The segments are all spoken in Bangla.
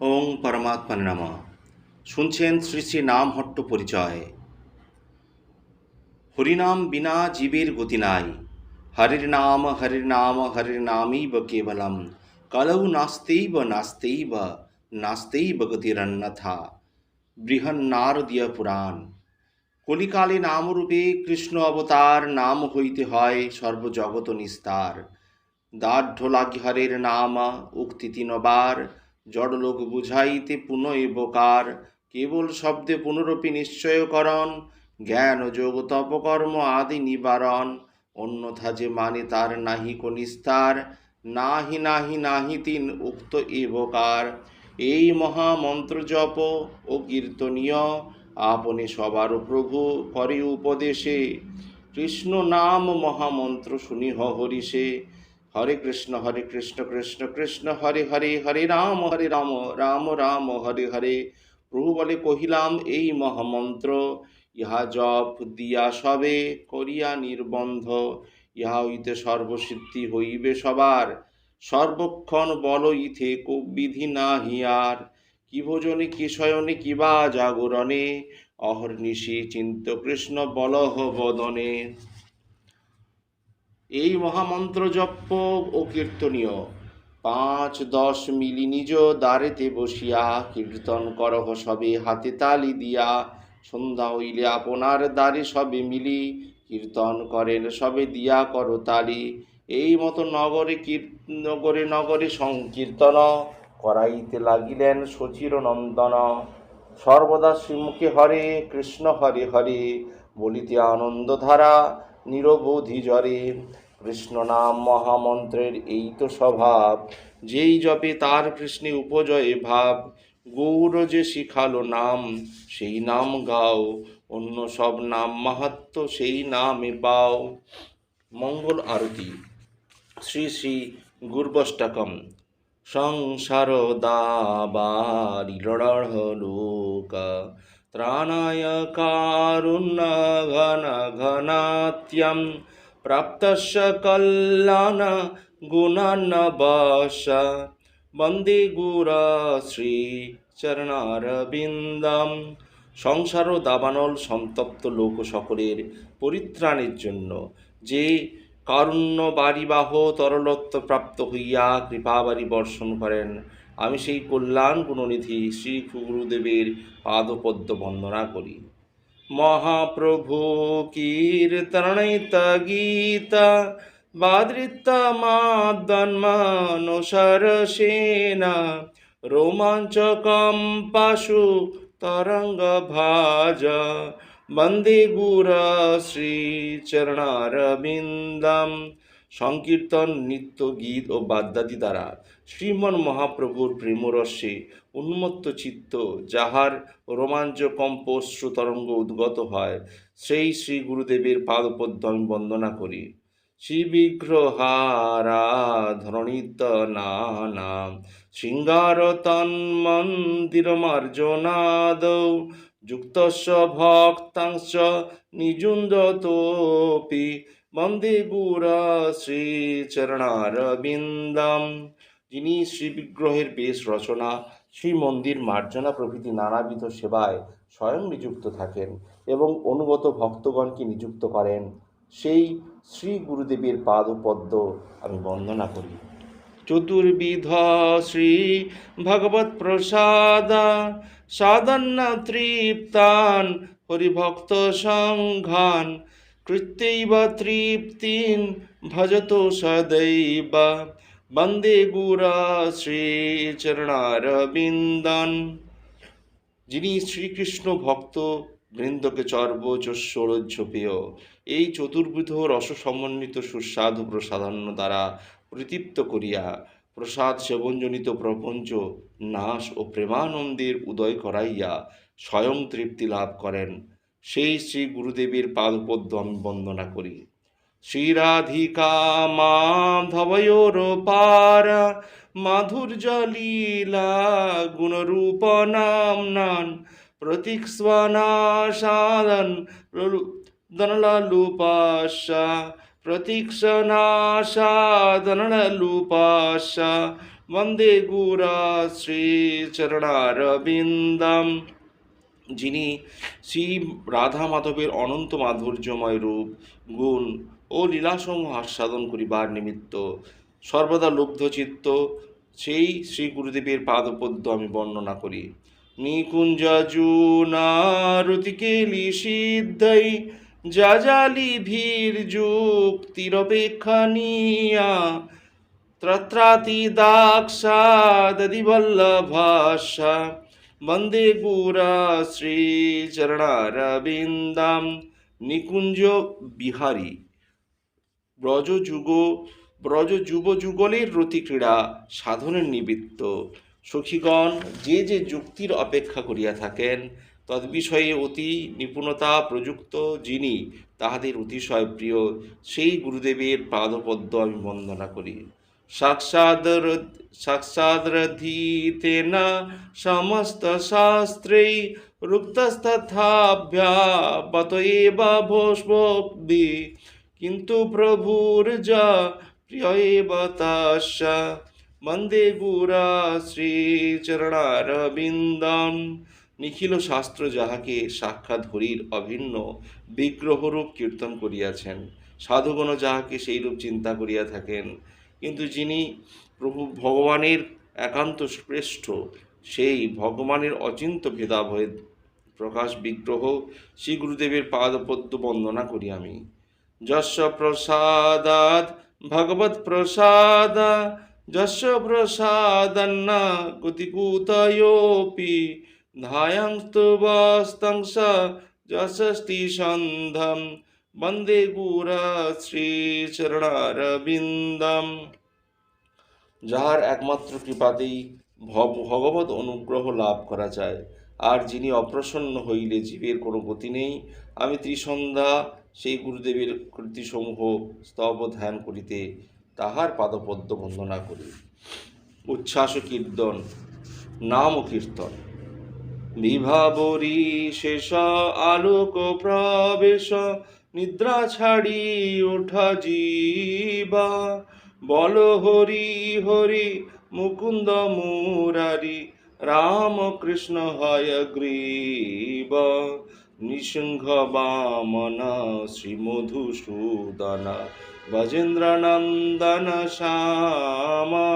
ওং পরমাত্মা নাম। শুনছেন শ্রী শ্রী নাম হট্ট পরিচয়। হরিনাম বিনা জীবের গতি নাই। হরির নাম হরির নাম, হরির নামৈব কেবলম। কলৌ নাস্তেইব নাস্তেইব নাস্তেইব গতিরন্যথা বৃহন্নারদীয় পুরাণ। কলিকালে নামরূপে কৃষ্ণ অবতার নাম হইতে হয় সর্বজগত নিস্তার। লাগি হরের নাম, উক্তি তিনবার। জড়লোক বুঝাইতে পুনঃ বোকার কেবল শব্দে পুনরপি নিশ্চয়করণ, জ্ঞান যোগ তপকর্ম আদি নিবারণ। অন্যথা যে মানে তার নাহি কো নিস্তার নাহি নাহি নাহি তিন উক্ত এবকার এই মহামন্ত্র জপ ও কীর্তনীয় আপনি সবার প্রভু করে উপদেশে। কৃষ্ণ নাম মহামন্ত্র শুনি হরিষে। হরে কৃষ্ণ হরে কৃষ্ণ কৃষ্ণ কৃষ্ণ, হরে হরে হরে রাম হরে রাম রাম রাম, হরে হরে। প্রভু বলে, কহিলাম, এই মহামন্ত্র, ইহা জপ দিয়া সবে করিয়া নির্বন্ধ, ইহা হইতে সর্বসিদ্ধি হইবে সবার। সর্বক্ষণ বল ইথে বিধি না হিয়ার কি ভোজনে, কি শয়নে কিবা জাগরণে, অহর্নিশি চিন্ত কৃষ্ণ বলহ বদনে। এই মহামন্ত্র জপ ও কীর্তনীয়। পাঁচ দশ মিলি নিজ দ্বারেতে বসিয়া কীর্তন করহ সবে, হাতে তালি দিয়া। সন্ধ্যা হইলে আপনার দ্বারে সবে মিলি কীর্তন করেন, সবে দিয়া কর তালি। এই মতো নগরে নগরে নগরে সংকীর্তন করাইতে লাগিলেন শচীর নন্দন। সর্বদা শ্রীমুখে হরে কৃষ্ণ হরে হরে, বলিতে আনন্দধারা নিরবধি জরে কৃষ্ণ নাম মহামন্ত্রের এই তো স্বভাব। যেই জপে তার কৃষ্ণে উপজয়ে ভাব, গৌর যে শিখালো নাম, সেই নাম গাও। অন্য সব নাম মাহাত্ম সেই নামে পাও। মঙ্গল আরতি, শ্রী শ্রী গুর্বষ্টকম। সংসার দাবারিলড় লোক। ত্রাণায় কারুণ্য ঘন ঘনাত্যম প্রাপ্তস্য কল্যাণ গুণান্নবাস বন্দে গুর শ্রী চরণারবিন্দম। সংসার ও দাবানল সন্তপ্ত লোক সকলের পরিত্রাণের জন্য যে কারুণ্য বাড়িবাহ তরলত্ব প্রাপ্ত হইয়া কৃপাবারি বর্ষণ করেন, আমি সেই কল্যাণ গুণনিধি শ্রী গুরুদেবের পাদপদ্ম বন্দনা করি। মহাপ্রভু কীর্তনিত গীতা বাদৃত মাদন্মানুসরসেন রোমাঞ্চকম পাশু তরঙ্গ ভাজ বন্দে গুর শ্রীচরণারবিন্দম সংকীর্তন, নৃত্য, গীত ও বাদ্যাদি দ্বারা শ্রীমন মহাপ্রভুর প্রেমরস্যে উন্মত্ত চিত্ত যাহার রোমাঞ্চকম্প তরঙ্গ উদ্গত হয়, সেই শ্রী গুরুদেবের পাদপদ্ম আমি বন্দনা করি। শ্রী বিগ্রহারাধরণিত নানা শৃঙ্গার মার্জনাদৌ যুক্তস্য ভক্তাংশ নিযুঞ্জতোপি বন্দে গুরা শ্রীচরণারবিন্দম। যিনি শ্রী বিগ্রহের বেশ রচনা শ্রী মন্দির মার্জনা প্রভৃতি নানাবিধ সেবায় স্বয়ং নিযুক্ত থাকেন এবং অনুগত ভক্তগণকে নিযুক্ত করেন। সেই শ্রী গুরুদেবের পাদপদ্ম আমি বন্দনা করি। চতুর্বিধ শ্রী ভগবত প্রসাদ সাদন্ন তৃপ্তান, হরিভক্ত সংঘান কৃত্যৈব তৃপ্তিন ভজত সদৈব। বন্দে গুরা শ্রীচরণারবিন্দন যিনি শ্রীকৃষ্ণ ভক্ত, বৃন্দকে চর্ব চস্যরোজ্য এই চতুর্বিধ রস সমন্বিত সুস্বাদু প্রসাধান্য দ্বারা প্রতৃপ্ত করিয়া প্রসাদ সেবনজনিত প্রপঞ্চ, নাশ ও প্রেমানন্দের উদয় করাইয়া স্বয়ং তৃপ্তি লাভ করেন। সেই শ্রী গুরুদেবের পাদপদ্ম বন্দনা করি। শ্রীরাধিকা পার মাধুর্য লীলা গুণরূপ নাম নান প্রতীক প্রতীক্ষ্ণাসাদন দনলালুপাশা বন্দে গুরা শ্রীচরণারবিন্দম। যিনি শ্রী রাধা মাধবের অনন্ত মাধুর্যময় রূপ, গুণ ও লীলাসমূহ আস্বাদন করিবার নিমিত্ত সর্বদা লুব্ধচিত্ত সেই শ্রী গুরুদেবের পাদপদ্য আমি বর্ণনা করি। নিকুঞ্জুনারুতিকেলি সিদ্ধৈ যাজালি ভীর যুক্তিরপেক্ষানীয়া ত্রত্রাতি দাক্ষাদদিবল্লভাষা বন্দে গুরা শ্রীচরণারবিন্দাম নিকুঞ্জ বিহারী ব্রজ যুগ ব্রজ যুব যুগলের রতি ক্রীড়া সাধনের নিমিত্ত। সখীগণ, যে যে যুক্তির অপেক্ষা করিয়া থাকেন, তদ্বিষয়ে অতি নিপুণতা প্রযুক্ত যিনি তাহাদের অতিশয় প্রিয়, সেই গুরুদেবের পাদপদ্ম আমি বন্দনা করি। সাক্ষাদর সমস্ত শাস্ত্রৈ রুক্তস্তথাভ্যা বত এব ভোষ্মব্দি কিন্তু প্রভুর যা প্রিয় এব তাস্য বন্দে গুরা শ্রীচরণারবিন্দম নিখিল শাস্ত্র যাহাকে সাক্ষাৎ হরির অভিন্ন বিগ্রহরূপ কীর্তন করিয়াছেন, সাধুগণ যাহাকে সেইরূপ চিন্তা করিয়া থাকেন কিন্তু যিনি প্রভু ভগবানের একান্ত শ্রেষ্ঠ, সেই ভগবানের অচিন্ত ভেদাভেদ প্রকাশ, বিগ্রহ শ্রী গুরুদেবের পাদপদ্য বন্দনা করি আমি। যস্য প্রসাদাৎ ভগবৎ প্রসাদা যস্য প্রসাদন্ন কুতিকুতয়োপি ধায়াংস্তুবস্তংস যশস্তি সন্ধম বন্দে গুরা শ্রীচরণারবিন্দম যাহার একমাত্র কৃপাতেই ভগবত অনুগ্রহ লাভ করা যায়। আর যিনি অপ্রসন্ন হইলে জীবের কোনো গতি নেই, আমি ত্রিসন্ধ্যা সেই গুরুদেবের কৃতিসমূহ স্তব ধ্যান করিতে তাহার পাদপদ্ম বন্দনা করি। উচ্ছ্বাস কীর্তন, নাম কীর্তন। বিভাবরী শেষ আলোক প্রবেশ নিদ্রা ছাড়ি ওঠা জীবা। বল হরি হরি, মুকুন্দ মুরারি, রাম কৃষ্ণ হয় গ্রীব নৃসিংহ বামন শ্রী মধুসূদন গজেন্দ্র নন্দন শ্যামা।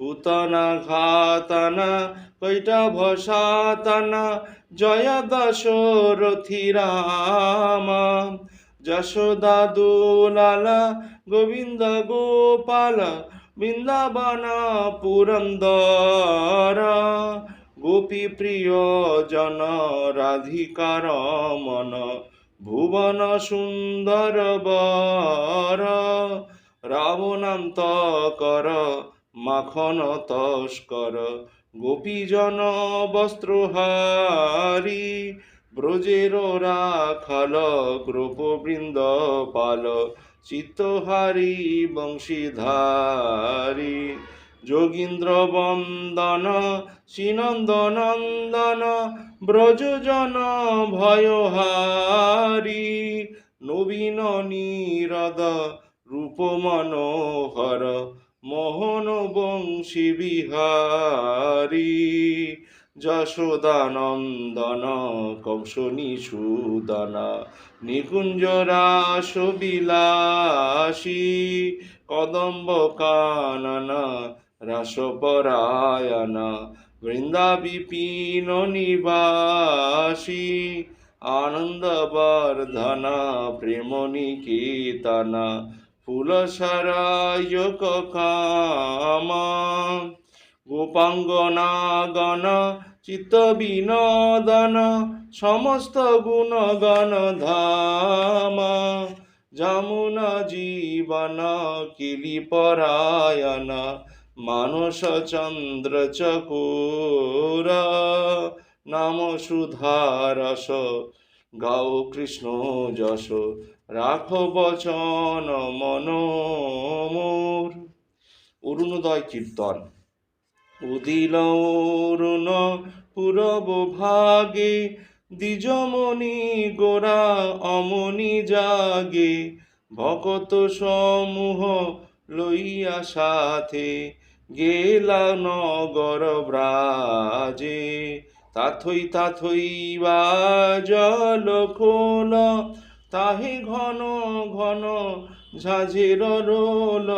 পুতনা ঘাতন কৈটভ সাতন জয় দশরথি রাম যশোদা দুলাল, গোবিন্দ গোপাল, বৃন্দাবন পুরন্দর। গোপী প্রিয় জন রাধিকার মন, ভুবন সুন্দর বর। রাবণান্ত কর, মাখন তস্কর গোপীজন বস্ত্রহারি ব্রজের রাখাল গ্রোপবৃন্দ পাল চিত্তহারি বংশীধারী। যোগীন্দ্র বন্দন, শ্রীনন্দনন্দন, ব্রজজন ভয়হারি। নবীন নীরদ রূপ মনোহর মোহন বংশী বিহারী, যশোদানন্দন কংসনী সুদন নিকুঞ্জ রাস বিলাসী কদম্ব কানন রাসপরায়ণ বৃন্দা বিপিন নিবাসী, আনন্দবর্ধন প্রেম নিকেতন ফুলসরায়ক কাম গোপাঙ্গনাগণ চিত্ত বিনোদন সমস্ত গুণগণ ধাম। যমুনা জীবন কিলি পরায়ণ মানস চন্দ্র চকোর। নাম সুধারস, গাও কৃষ্ণ যশ রাখ বচন মন মোর অরুণোদয় কীর্তন। উদিল অরুণ পূরব ভাগে, দ্বিজমণি গোরা অমনি জাগে। ভকত সমূহ লইয়া সাথে গেলা নগর ব্রাজে। তাথই তাথই বা জল খোল তাহে ঘন ঘন ঝাঁঝের রোল,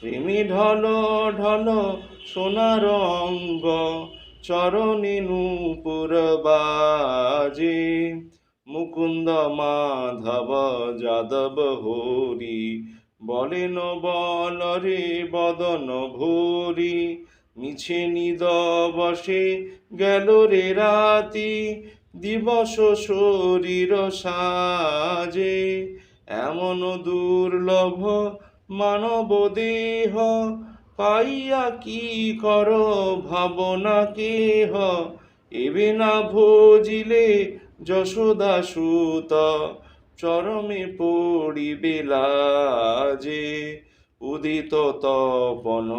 প্রেমী ঢল ঢল সোনার অঙ্গ চরণে নূপুর বাজে। মুকুন্দ মাধব যাদব হরি, বলেন বল রে বদন ভরি। মিছে নিদ বসে গেল রে রাতি দিবস শরীর সাজে, এমন দুর্লভ মানব দেহ, পাইয়া কি কর ভাবনা কেহ? এবে না ভোজিলে যশোদা সুত, চরমে পড়িবে লাজে। উদিত তপন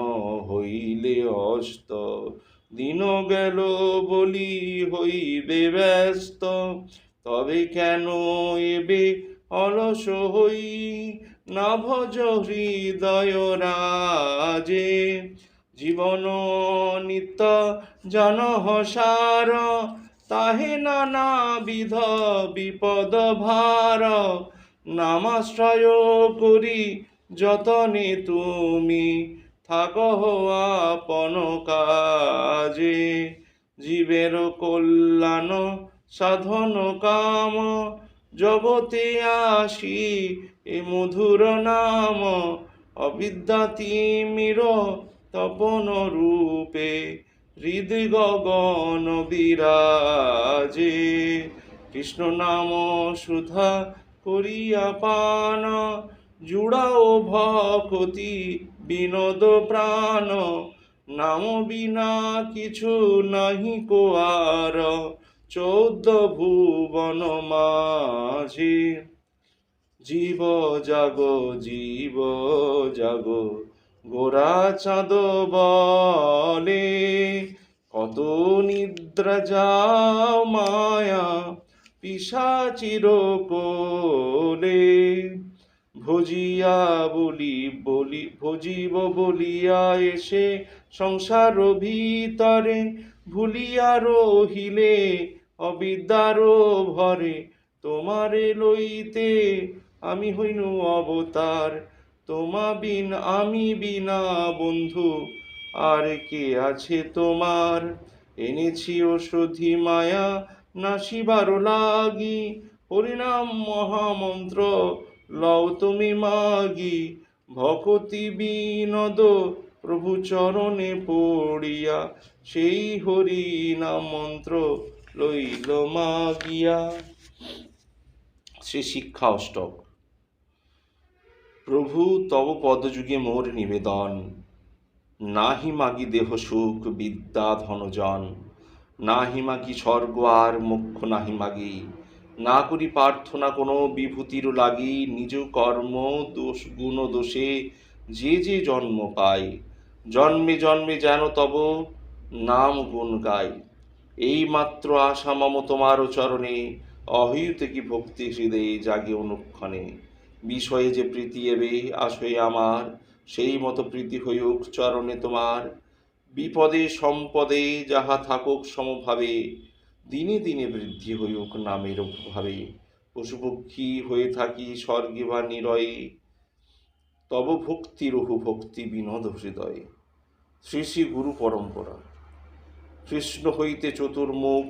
হইলে অস্ত দিন গেল বলি হইবে ব্যস্ত, তবে কেন এবে অলস হই? না ভজ হৃদয় রাজে, জীবন নিত্য জন হসার তাহে নানা বিধ বিপদ ভার। নামাশ্রয় করি যতনে তুমি থাক আপন কাজে। জীবের কল্যাণ, সাধন, কাম, জগতে আসি এ মধুর নাম। অবিদ্যা তিমির তপন রূপে হৃদ গগন বিরাজে। কৃষ্ণ নাম সুধা করিয়া পান, জুড়াও ভকতি বিনোদ প্রাণ, নাম বিনা কিছু নাহি কোয়ার। চৌদ্দ ভুবন মাঝে, জীব জাগ জীব জাগ, গোরা চাঁদ বলে, কত নিদ্রা যাও মায়া পিসাচির কোলে। ভজিয়া বলি বলি, ভজিব বলিয়া এসে সংসার ভিতরে, ভুলিয়া রহিলে অবিদ্যার ভরে, তোমারে লইতে আমি হইনু অবতার, তোমা বিন, আমি বিনা বন্ধু, আর কে আছে তোমার? এনেছি ওষুধি মায়া, নাসিবার লাগি, হরিনাম মহামন্ত্র লও তুমি মাগি, ভকতি বিনোদ, প্রভু চরণে পড়িয়া, সেই হরি নাম মন্ত্র লইল মাগিয়া। শ্রী শিক্ষা অষ্টক। প্রভু তব পদযুগে মোর নিবেদন। নাহি মাগি দেহ সুখ, বিদ্যা ধনজন। নাহি মাগি স্বর্গ আর মোক্ষ নাহি মাগি। না করি প্রার্থনা কোনো বিভূতির লাগি, নিজ কর্ম, দোষ, গুণ, দোষে যে যে জন্ম পায় জন্মে জন্মে যেন তব নাম গুণ গাই। এই মাত্র আশা মম তোমার চরণে, অহিতে কি ভক্তি হৃদয়ে জাগে অনুক্ষণে। বিষয়ে যে প্রীতি এবে আসয়ে আমার, সেই মতো প্রীতি হইউক চরণে তোমার। বিপদে, সম্পদে যাহা থাকুক সমভাবে দিনে দিনে বৃদ্ধি হইউক নামের ভাবে পশুপক্ষী হয়ে থাকি স্বর্গে বা নিরয়ে, তব ভক্তি রঘু ভক্তি বিনোদ হৃদয়ে। শ্রী শ্রী গুরু পরম্পরা। কৃষ্ণ হইতে চতুর্মুখ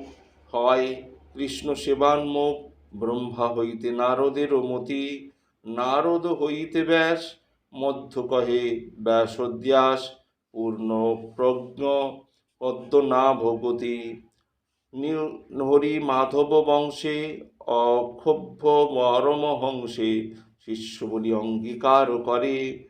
হয়, কৃষ্ণ সেবান্মুখ, ব্রহ্মা হইতে নারদের মতি, নারদ হইতে ব্যাস, মধ্য কহে ব্যাসোদ্যাস, পূর্ণ প্রজ্ঞ পদ্ম না ভগতি। হরি বংশে অক্ষোভ্য পরমহংসে শিষ্য বলি অঙ্গীকার করে।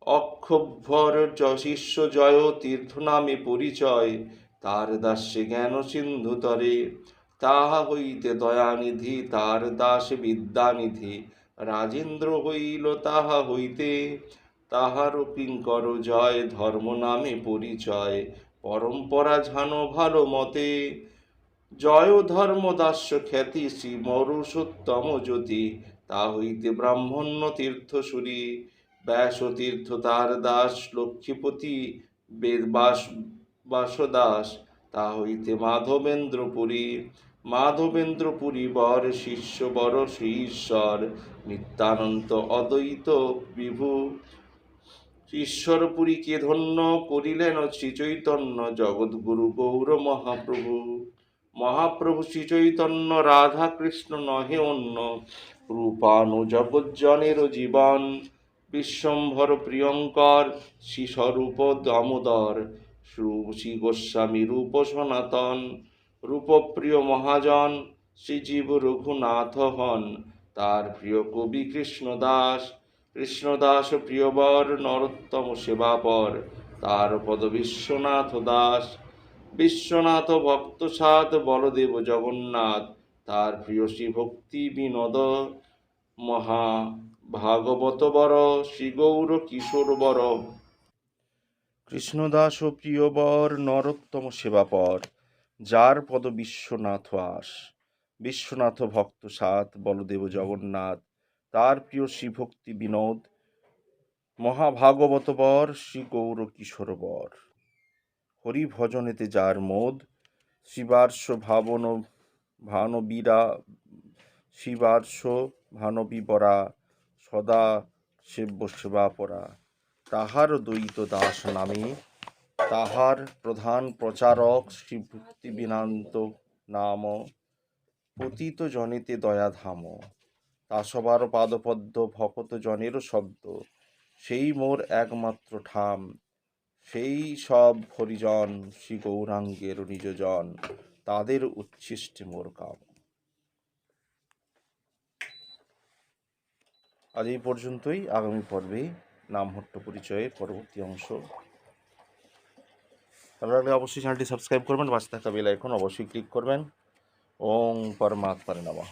অক্ষোভ্যর শিষ্য জয় তীর্থ নামে পরিচয়, তার দাস্যে জ্ঞান সিন্ধু তরে। তাহা হইতে দয়ানিধি, তার দাস বিদ্যানিধি। রাজেন্দ্র হইল তাহা হইতে। তাহারও কিঙ্কর জয় ধর্ম নামে পরিচয়। পরম্পরা ঝানো ভালো মতে। জয় ধর্ম দাস্য খ্যাতি শ্রী মরুষোত্তম জ্যোতি, তা হইতে ব্রাহ্মণ্য তীর্থ সুরি ব্যাস তীর্থ তার দাস লক্ষ্মীপতি বেদবাস বাসদাস, তা হইতে মাধবেন্দ্রপুরী। মাধবেন্দ্রপুরী বর শিষ্য বর শ্রী ঈশ্বর নিত্যানন্ত অদ্বৈত বিভু। ঈশ্বরপুরীকে ধন্য করিলেন শ্রীচৈতন্য জগদ্গুরু গৌর মহাপ্রভু মহাপ্রভু শ্রীচৈতন্য রাধা কৃষ্ণ নহে অন্য রূপানু জগজ্জনের জীবন, বিশ্বম্ভর প্রিয়ঙ্কর শ্রীস্বরূপ দামোদর, শ্রী গোস্বামী রূপ সনাতন, রূপপ্রিয় মহাজন শ্রীজীব রঘুনাথ হন, তার প্রিয় কবি কৃষ্ণদাস কৃষ্ণদাস প্রিয়বর নরোত্তম সেবাপর, তার পদ বিশ্বনাথ দাস। বিশ্বনাথ ভক্তসাদ বলদেব জগন্নাথ, তার প্রিয় শ্রী ভক্তি বিনোদ। মহা ভাগবত বর শ্রী গৌর কিশোর বর। কৃষ্ণদাস ও প্রিয়বর নরোত্তম সেবাপর, যার পদ বিশ্বনাথ আস। বিশ্বনাথ ভক্ত সাত বলদেব জগন্নাথ, তার প্রিয় শ্রী ভক্তি বিনোদ। মহাভাগবত বর শ্রী গৌর কিশোর বর হরি ভজনেতে যার মোদ, শিবার্ষ ভাবন ভানবীরা, শিবার্ষ ভানবীবরা, সদা সেব্য সেবাপরা তাহার দ্বৈত দাস নামে, তাহার প্রধান প্রচারক শ্রী ভক্তি বিনান্ত নাম, পতিত জনেতে দয়াধাম তা সবার পাদপদ্ম ভকত জনেরও শব্দ, সেই মোর একমাত্র ঠাম। সেই সব হরিজন, শ্রী গৌরাঙ্গের নিজজন তাদের উচ্ছিষ্টে মোর কাম। আজ এই পর্যন্তই। আগামী পর্বে নামহট্ট পরিচয়ের পরবর্তী অংশ। ভালো লাগলে অবশ্যই চ্যানেলটি সাবস্ক্রাইব করবেন, পাশে থাকা বেল আইকন অবশ্যই ক্লিক করবেন। ওং পরমাত্মারে নমঃ।